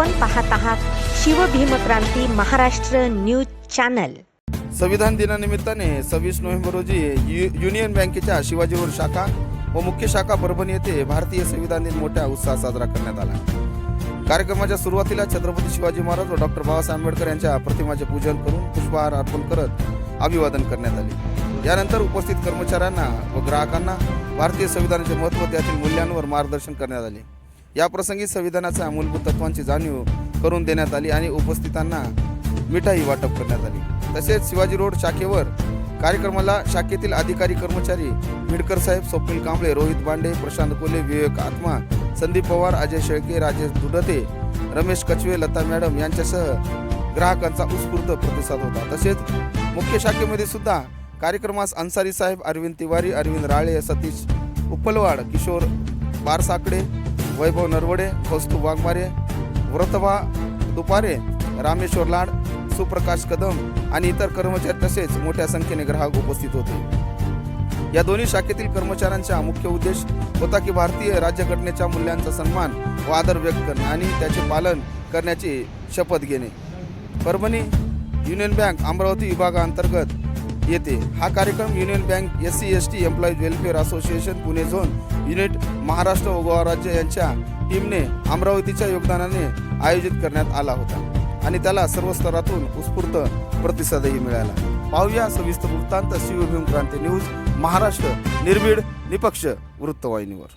आपण पाहत आहात शिवभीमक्रांती महाराष्ट्र न्यूज चॅनल. संविधान दिनानिमित्ताने सव्वीस नोव्हेंबर रोजी यु युनियन बँकेच्या शिवाजी रोड शाखा व मुख्य शाखा परभणी येथे भारतीय संविधान दिन मोठ्या उत्साहात साजरा करण्यात आला. कार्यक्रमाच्या सुरुवातीला छत्रपती शिवाजी महाराज व डॉक्टर बाबासाहेब आंबेडकर यांच्या प्रतिमाचे पूजन करून पुष्पहार अर्पण करत अभिवादन करण्यात आले. यानंतर उपस्थित कर्मचाऱ्यांना व ग्राहकांना भारतीय संविधानाचे महत्त्व त्यातील मूल्यांवर मार्गदर्शन करण्यात आले. याप्रसंगी संविधानाच्या मूलभूत तत्वांची जाणीव करून देण्यात आली आणि उपस्थितांना मिठाई वाटप करण्यात आली. तसेच शिवाजी रोड शाखेवर कार्यक्रमाला शाखेतील अधिकारी कर्मचारी मिडकर साहेब स्वप्नील कांबळे रोहित बांडे प्रशांत कोले विवेक आत्मा संदीप पवार अजय शेळके राजेश दुडते रमेश कचवे लता मॅडम यांच्यासह ग्राहकांचा उत्स्फूर्त प्रतिसाद होता. तसेच मुख्य शाखेमध्ये सुद्धा कार्यक्रमास अन्सारी साहेब अरविंद तिवारी अरविंद राळे सतीश उप्पलवाड किशोर बारसाकडे वैभव नरवडे कौस्तुभ वाघमारे व्रतवा दुपारे रामेश्वर लाड सुप्रकाश कदम आणि इतर कर्मचारी तसेच मोठ्या संख्येने ग्राहक उपस्थित होते. या दोन्ही शाखेतील कर्मचाऱ्यांचा मुख्य उद्देश होता की भारतीय राज्यघटनेच्या मूल्यांचा सन्मान व आदर व्यक्त करणे आणि त्याचे पालन करण्याची शपथ घेणे. परभणी युनियन बँक अमरावती विभागाअंतर्गत येते हा कार्यक्रम union bank S C S T employees welfare association Pune zone unit Maharashtra व गोवा राज्य यांच्या टीमने अमरावतीच्या योगदानाने आयोजित करण्यात आला होता. आणि त्याला सर्व स्तरातून उत्स्फूर्त प्रतिसादही मिळाला. पाहूया सविस्तर वृत्तांत शिवभीम क्रांती न्यूज महाराष्ट्र निर्भीड निपक्ष वृत्तवाहिनीवर.